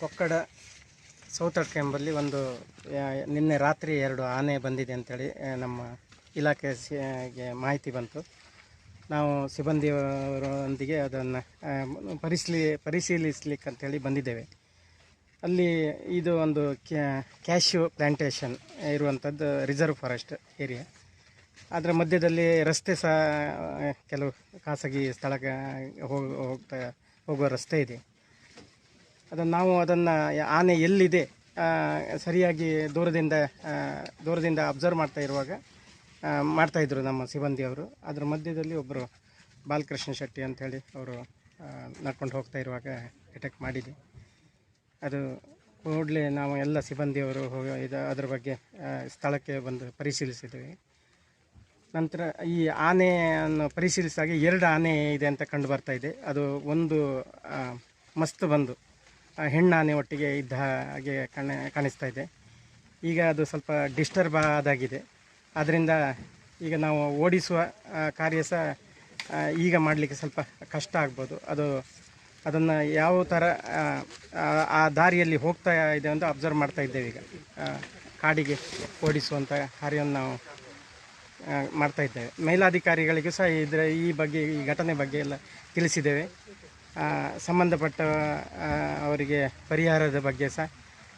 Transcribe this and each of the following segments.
ಕೊಕ್ಕಡ ಸೌತಡ್ಕ ಎಂಬಲ್ಲಿ ಒಂದು ನಿನ್ನೆ ರಾತ್ರಿ ಎರಡು ಆನೆ ಬಂದಿದೆ ಅಂತೇಳಿ ಆ, ನಮ್ಮ ಇಲಾಖೆ ಸಿ- ಗೆ ಮಾಹಿತಿ ಬಂತು. ನಾವು ಸಿಬ್ಬಂದಿಯವರೊಂದಿಗೆ ಅದನ್ನು ಪರಿಶೀಲಿ ಪರಿಶೀಲಿಸ್ಲಿಕ್ಕೆ ಅಂತೇಳಿ ಬಂದಿದ್ದೇವೆ. ಅಲ್ಲಿ ಇದು ಒಂದು ಕ್ಯಾ- ಕ್ಯಾಶ್ಯೂ ಪ್ಲ್ಯಾಂಟೇಷನ್ ಇರುವಂಥದ್ದು ರಿಸರ್ವ್ ಫಾರೆಸ್ಟ್ ಏರಿಯಾ. ಅದರ ಮಧ್ಯದಲ್ಲಿ ರಸ್ತೆ ಸಹ ಕೆಲವು ಖಾಸಗಿ ಸ್ಥಳಕ್ಕೆ ಹೋಗಿ ಹೋಗ್ತಾ ಹೋಗುವ ರಸ್ತೆ ಇದೆ. ಅದನ್ನು ನಾವು ಅದನ್ನು ಆನೆ ಎಲ್ಲಿದೆ ಸರಿಯಾಗಿ ದೂರದಿಂದ ದೂರದಿಂದ ಅಬ್ಸರ್ವ್ ಮಾಡ್ತಾ ಇರುವಾಗ ಮಾಡ್ತಾಯಿದ್ರು ನಮ್ಮ ಸಿಬ್ಬಂದಿಯವರು ಅದರ ಮಧ್ಯದಲ್ಲಿ ಒಬ್ಬರು ಬಾಲಕೃಷ್ಣ ಶೆಟ್ಟಿ ಅಂಥೇಳಿ ಅವರು ನಡ್ಕೊಂಡು ಹೋಗ್ತಾ ಇರುವಾಗ ಅಟ್ಯಾಕ್ ಮಾಡಿದ್ವಿ ಅದು ಕೂಡಲೇ ನಾವು ಎಲ್ಲ ಸಿಬ್ಬಂದಿಯವರು ಹೋಗಿ ಇದು, ಅದರ ಬಗ್ಗೆ ಸ್ಥಳಕ್ಕೆ ಬಂದು ಪರಿಶೀಲಿಸಿದ್ವಿ. ನಂತರ ಈ ಆನೆಯನ್ನು ಪರಿಶೀಲಿಸಿದಾಗ ಎರಡು ಆನೆ ಇದೆ ಅಂತ ಕಂಡು ಬರ್ತಾ ಇದೆ. ಅದು ಒಂದು ಮಸ್ತ್ ಬಂದು ಹೆಣ್ಣಾನೆ ಒಟ್ಟಿಗೆ ಇದ್ದ ಹಾಗೆ ಕಾಣ ಕಾಣಿಸ್ತಾ ಇದೆ. ಈಗ ಅದು ಸ್ವಲ್ಪ ಡಿಸ್ಟರ್ಬ್ ಆದಾಗಿದೆ. ಆದ್ದರಿಂದ ಈಗ ನಾವು ಓಡಿಸುವ ಕಾರ್ಯ ಸಹ ಈಗ ಮಾಡಲಿಕ್ಕೆ ಸ್ವಲ್ಪ ಕಷ್ಟ ಆಗ್ಬೋದು. ಅದು ಅದನ್ನು ಯಾವ ಥರ ಆ, ದಾರಿಯಲ್ಲಿ ಹೋಗ್ತಾ ಇದೆ ಅಂತ ಅಬ್ಸರ್ವ್ ಮಾಡ್ತಾ ಇದ್ದೇವೆ ಈಗ. ಕಾಡಿಗೆ ಓಡಿಸುವಂಥ ಕಾರ್ಯವನ್ನು ನಾವು ಮಾಡ್ತಾ ಇದ್ದೇವೆ. ಮೇಲಾಧಿಕಾರಿಗಳಿಗೂ ಸಹ ಇದರ ಈ ಬಗ್ಗೆ ಈ ಘಟನೆ ಬಗ್ಗೆ ಎಲ್ಲ ತಿಳಿಸಿದ್ದೇವೆ. ಸಂಬಂಧಪಟ್ಟ ಅವರಿಗೆ ಪರಿಹಾರದ ಬಗ್ಗೆ ಸಹ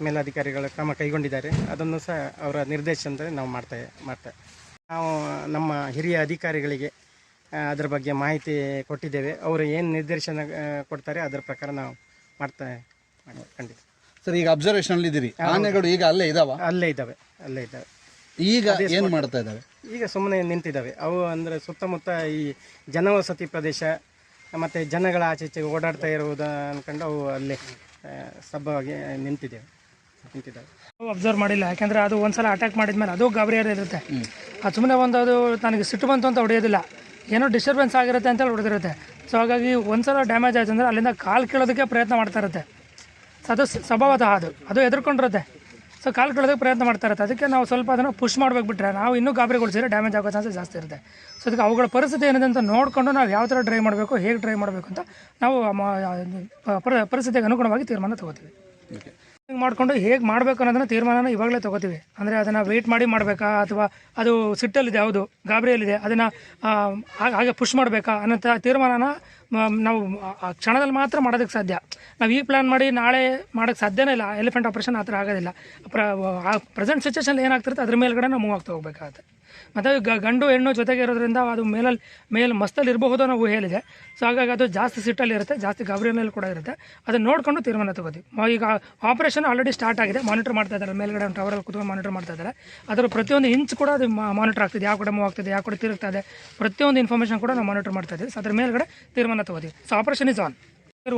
ಮೇಲಾಧಿಕಾರಿಗಳು ಕ್ರಮ ಕೈಗೊಂಡಿದ್ದಾರೆ. ಅದನ್ನು ಸಹ ಅವರ ನಿರ್ದೇಶನದಲ್ಲಿ ನಾವು ಮಾಡ್ತಾ ಮಾಡ್ತಾ ನಾವು ನಮ್ಮ ಹಿರಿಯ ಅಧಿಕಾರಿಗಳಿಗೆ ಅದರ ಬಗ್ಗೆ ಮಾಹಿತಿ ಕೊಟ್ಟಿದ್ದೇವೆ. ಅವರು ಏನು ನಿರ್ದೇಶನ ಕೊಡ್ತಾರೆ ಅದರ ಪ್ರಕಾರ ನಾವು ಮಾಡ್ತಾ ಮಾಡಿ ಖಂಡಿತ. ಸರ್ ಈಗ ಅಬ್ಸರ್ವೇಷನ್ ಅಲ್ಲಿ ಇದ್ದೀರಿ. ಆನೆಗಳು ಈಗ ಅಲ್ಲೇ ಇದಾವ? ಅಲ್ಲೇ ಇದ್ದಾವೆ ಅಲ್ಲೇ ಇದ್ದಾವೆ ಈಗ ಏನು ಮಾಡ್ತಾ ಇದ್ದಾವೆ ಈಗ ಸುಮ್ಮನೆ ನಿಂತಿದ್ದಾವೆ ಅವು ಅಂದರೆ ಸುತ್ತಮುತ್ತ ಈ ಜನವಸತಿ ಪ್ರದೇಶ ಮತ್ತು ಜನಗಳ ಆಚೆ ಈಚೆಗೆ ಓಡಾಡ್ತಾ ಇರುವುದು ಅಂದ್ಕೊಂಡು ಅವು ಅಲ್ಲಿ ಸಬ್ಬವಾಗಿ ನಿಂತಿದ್ದೇವೆ ನಿಂತಿದ್ದಾವೆ. ಅಬ್ಸರ್ವ್ ಮಾಡಿಲ್ಲ ಯಾಕೆಂದರೆ ಅದು ಒಂದ್ಸಲ ಅಟ್ಯಾಕ್ ಮಾಡಿದ್ಮೇಲೆ ಅದು ಗಾಬರಿಯಾಗಿರುತ್ತೆ ಅದು ಸುಮ್ಮನೆ ಒಂದು ಅದು ನನಗೆ ಸಿಟ್ಟು ಬಂತು ಅಂತ ಹೊಡೆಯೋದಿಲ್ಲ. ಏನೋ ಡಿಸ್ಟರ್ಬೆನ್ಸ್ ಆಗಿರುತ್ತೆ ಅಂತೇಳಿ ಹೊಡೆದಿರುತ್ತೆ. ಸೊ ಹಾಗಾಗಿ ಒಂದ್ಸಲ ಡ್ಯಾಮೇಜ್ ಆಯಿತು ಅಂದರೆ ಅಲ್ಲಿಂದ ಕಾಲು ಕೇಳೋದಕ್ಕೆ ಪ್ರಯತ್ನ ಮಾಡ್ತಾ ಇರುತ್ತೆ. ಸೊ ಅದು ಸ್ವಭಾವತಃ ಅದು ಅದು ಎದುರ್ಕೊಂಡಿರುತ್ತೆ. ಸೊ ಕಾಲು ಕಳೆದಕ್ಕೆ ಪ್ರಯತ್ನ ಮಾಡ್ತಾ ಅದಕ್ಕೆ ನಾವು ಸ್ವಲ್ಪ ಅದನ್ನು ಪುಷ್ ಮಾಡ್ಬೇಕು ಬಿಟ್ರೆ ನಾವು ಇನ್ನೂ ಗಾಬರಿಗೊಳಿಸಿದ್ರೆ ಡ್ಯಾಮೇಜ್ ಆಗೋ ಚಾನ್ಸಸ್ ಜಾಸ್ತಿ ಇರುತ್ತೆ. ಸೊ ಅದಕ್ಕೆ ಅವುಗಳ ಪರಿಸ್ಥಿತಿ ಏನಿದೆ ಅಂತ ನೋಡಿಕೊಂಡು ನಾವು ಯಾವ ಥರ ಡ್ರೈ ಮಾಡಬೇಕು, ಹೇಗೆ ಡ್ರೈ ಮಾಡಬೇಕು ಅಂತ ನಾವು ಪರ- ಪರಿಸ್ಥಿತಿಗೆ ಅನುಗುಣವಾಗಿ ತೀರ್ಮಾನ ತಗೋತೀವಿ. ಮಾಡಿಕೊಂಡು ಹೇಗೆ ಮಾಡಬೇಕು ಅನ್ನೋದನ್ನ ತೀರ್ಮಾನನ ಇವಾಗಲೇ ತಗೋತೀವಿ. ಅಂದರೆ ಅದನ್ನು ವೆಯ್ಟ್ ಮಾಡಿ ಮಾಡಬೇಕಾ? ಅಥವಾ ಅದು ಸಿಟ್ಟಲ್ಲಿದೆ, ಹೌದು, ಗಾಬರಿಯಲ್ಲಿದೆ, ಅದನ್ನು ಹಾಗೆ ಪುಷ್ ಮಾಡಬೇಕಾ ಅನ್ನೋಂಥ ತೀರ್ಮಾನನ ನಾವು ಆ- ಕ್ಷಣದಲ್ಲಿ ಮಾತ್ರ ಮಾಡೋದಕ್ಕೆ ಸಾಧ್ಯ. ನಾವು ಈ ಪ್ಲ್ಯಾನ್ ಮಾಡಿ ನಾಳೆ ಮಾಡೋಕ್ಕೆ ಸಾಧ್ಯನೇ ಇಲ್ಲ. ಎಲಿಫೆಂಟ್ ಆಪ್ರೇಷನ್ ಆ ಥರ ಆಗೋದಿಲ್ಲ. ಪ್ರ ಪ್ರೆಸೆಂಟ್ ಸಿಚುವೇಶನ್ ಏನಾಗ್ತಿರುತ್ತೆ, ಅದ್ರ ಮೇಲ್ಗಡೆ ನಾವು ಮೂವ್ ಆಗ್ತಾ ಹೋಗ್ಬೇಕಾಗತ್ತೆ. ಮತ್ತು ಗಂಡು ಹೆಣ್ಣು ಜೊತೆಗೆ ಇರೋದ್ರಿಂದ ಅದು ಮೇಲಲ್ಲಿ ಮೇಲೆ ಮಸ್ತಲ್ಲಿ ಇರಬಹುದು ಅನ್ನೋ ಹೇಳಿದೆ ಸೊ ಹಾಗಾಗಿ ಅದು ಜಾಸ್ತಿ ಸಿಟ್ಟಲ್ಲಿ ಇರುತ್ತೆ, ಜಾಸ್ತಿ ಗಾಬರಿನಲ್ಲಿ ಕೂಡ ಇರುತ್ತೆ. ಅದನ್ನು ನೋಡಿಕೊಂಡು ತೀರ್ಮಾನ ತಗೋತೀವಿ. ಈಗ ಆಪರೇಷನ್ ಆಲ್ರೆಡಿ ಸ್ಟಾರ್ಟ್ ಆಗಿದೆ ಮಾನಿಟರ್ ಮಾಡ್ತಾ ಇದ್ದಾರೆ. ಮೇಲ್ಗಡೆ ಒಂದು ಟವರಲ್ಲಿ ಕುತ್ಕೊಂಡು ಮಾನಿಟರ್ ಮಾಡ್ತಾ ಇದ್ದಾರೆ. ಅದರ ಪ್ರತಿಯೊಂದು ಇಂಚ್ ಕೂಡ ಅದು ಮಾನಿಟರ್ ಆಗ್ತಿದೆ. ಯಾವ ಕಡೆ ಮೂವ್ ಆಗ್ತಿದೆ, ಯಾವ ಕಡೆ ತಿರುಗ್ತಾ ಇದೆ, ಪ್ರತಿಯೊಂದು ಇನ್ಫಾರ್ಮೇಷನ್ ಕೂಡ ನಾವು ಮಾನಿಟರ್ ಮಾಡ್ತಾ ಇದ್ದೀವಿ. ಸೊ ಅದ್ರ ಮೇಲ್ಗಡೆ ತೀರ್ಮಾನ ತಗೋತೀವಿ. ಸೊ ಆಪರೇಷನ್ ಇಸ್ ಆನ್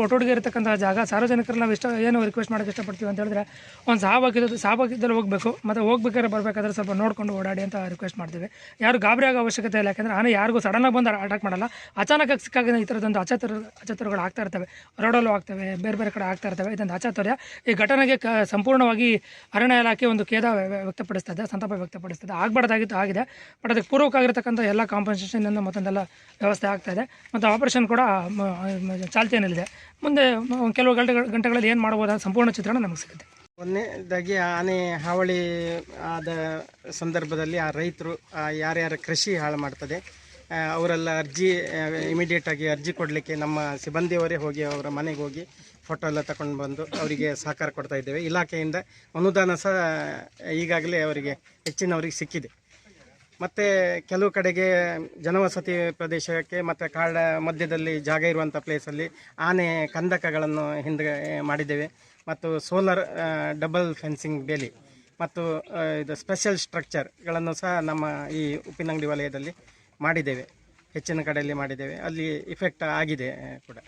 ಒಟ್ಟೊಟ್ಟಿಗೆ ಇರತಕ್ಕಂಥ ಜಾಗ, ಸಾರ್ವಜನಿಕರು ನಾವು ಇಷ್ಟ ಏನು ರಿಕ್ವೆಸ್ಟ್ ಮಾಡೋಕ್ಕೆ ಇಷ್ಟಪಡ್ತೀವಿ ಅಂತ ಹೇಳಿದ್ರೆ ಒಂದು ಸಾವಾಗಿದ್ದು ಸಾವಾಗಿದ್ದಲ್ಲಿ ಹೋಗಬೇಕು, ಮತ್ತು ಹೋಗ್ಬೇಕಾದ್ರೆ ಬರಬೇಕಾದ್ರೆ ಸ್ವಲ್ಪ ನೋಡ್ಕೊಂಡು ಓಡಾಡಿ ಅಂತ ರಿಕ್ವೆಸ್ಟ್ ಮಾಡ್ತೀವಿ. ಯಾರು ಗಾಬರಿ ಆಗೋ ಅವಶ್ಯಕತೆ ಇಲ್ಲ, ಯಾಕಂದರೆ ಆನೆ ಯಾರಿಗೂ ಸಡನ್ನಾಗಿ ಬಂದು ಅಟ್ಯಾಕ್ ಮಾಡಲ್ಲ. ಅಚಾನಕ್ ಸಿಕ್ಕಾಗ ಈ ಥರದೊಂದು ಅಚಾತುರ ಅಚಾತುರಗಳು ಆಗ್ತಾ ಇರ್ತವೆ. ರೋಡಲ್ಲೂ ಆಗ್ತವೆ, ಬೇರೆ ಬೇರೆ ಕಡೆ ಆಗ್ತಾ ಇರ್ತವೆ. ಇದೊಂದು ಅಚಾತುರ್ಯ. ಈ ಘಟನೆಗೆ ಕ ಸಂಪೂರ್ಣವಾಗಿ ಅರಣ್ಯ ಇಲಾಖೆ ಒಂದು ಖೇದ ಇದೆ ಸಂತಾಪ ವ್ಯಕ್ತಪಡಿಸ್ತದೆ. ಆಗಬಾರ್ದಾಗಿತ್ತು, ಆಗಿದೆ. ಬಟ್ ಅದಕ್ಕೆ ಪೂರ್ವಕವಾಗಿರ್ತಕ್ಕಂಥ ಎಲ್ಲ ಕಾಂಪನ್ಸೇಷನ್ ಮತ್ತೊಂದೆಲ್ಲ ವ್ಯವಸ್ಥೆ ಆಗ್ತಾ ಇದೆ. ಮತ್ತು ಆಪರೇಷನ್ ಕೂಡ ಚಾಲ್ತಿಯಲ್ಲಿದೆ. ಮುಂದೆ ಕೆಲವು ಗಂಟೆ ಗಂಟೆಗಳಲ್ಲಿ ಏನು ಮಾಡ್ಬೋದು ಆ ಸಂಪೂರ್ಣ ಚಿತ್ರಣ ನಮಗೆ ಸಿಗುತ್ತೆ. ಒಂದನೇದಾಗಿ ಆನೆ ಹಾವಳಿ ಆದ ಸಂದರ್ಭದಲ್ಲಿ ಆ ರೈತರು ಯಾರ್ಯಾರ ಕೃಷಿ ಹಾಳು ಮಾಡ್ತದೆ ಅವರೆಲ್ಲ ಅರ್ಜಿ ಇಮಿಡಿಯೇಟಾಗಿ ಅರ್ಜಿ ಕೊಡಲಿಕ್ಕೆ ನಮ್ಮ ಸಿಬ್ಬಂದಿಯವರೇ ಹೋಗಿ ಅವರ ಮನೆಗೆ ಹೋಗಿ ಫೋಟೋ ಎಲ್ಲ ತಗೊಂಡು ಬಂದು ಅವರಿಗೆ ಸಹಕಾರ ಕೊಡ್ತಾ ಇದ್ದೇವೆ. ಇಲಾಖೆಯಿಂದ ಅನುದಾನ ಸಹ ಈಗಾಗಲೇ ಅವರಿಗೆ ಹೆಚ್ಚಿನವರಿಗೆ ಸಿಕ್ಕಿದೆ. ಮತ್ತು ಕೆಲವು ಕಡೆಗೆ ಜನವಸತಿ ಪ್ರದೇಶಕ್ಕೆ ಮತ್ತು ಕಾಡ ಮಧ್ಯದಲ್ಲಿ ಜಾಗ ಇರುವಂಥ ಪ್ಲೇಸಲ್ಲಿ ಆನೆ ಕಂದಕಗಳನ್ನು ಹಿಂದೆ ಮಾಡಿದ್ದೇವೆ. ಮತ್ತು ಸೋಲಾರ್ ಡಬಲ್ ಫೆನ್ಸಿಂಗ್ ಬೇಲಿ ಮತ್ತು ಇದು ಸ್ಪೆಷಲ್ ಸ್ಟ್ರಕ್ಚರ್ಗಳನ್ನು ಸಹ ನಮ್ಮ ಈ ಉಪ್ಪಿನಂಗಡಿ ವಲಯದಲ್ಲಿ ಮಾಡಿದ್ದೇವೆ. ಹೆಚ್ಚಿನ ಕಡೆಯಲ್ಲಿ ಮಾಡಿದ್ದೇವೆ. ಅಲ್ಲಿ ಇಫೆಕ್ಟ್ ಆಗಿದೆ ಕೂಡ.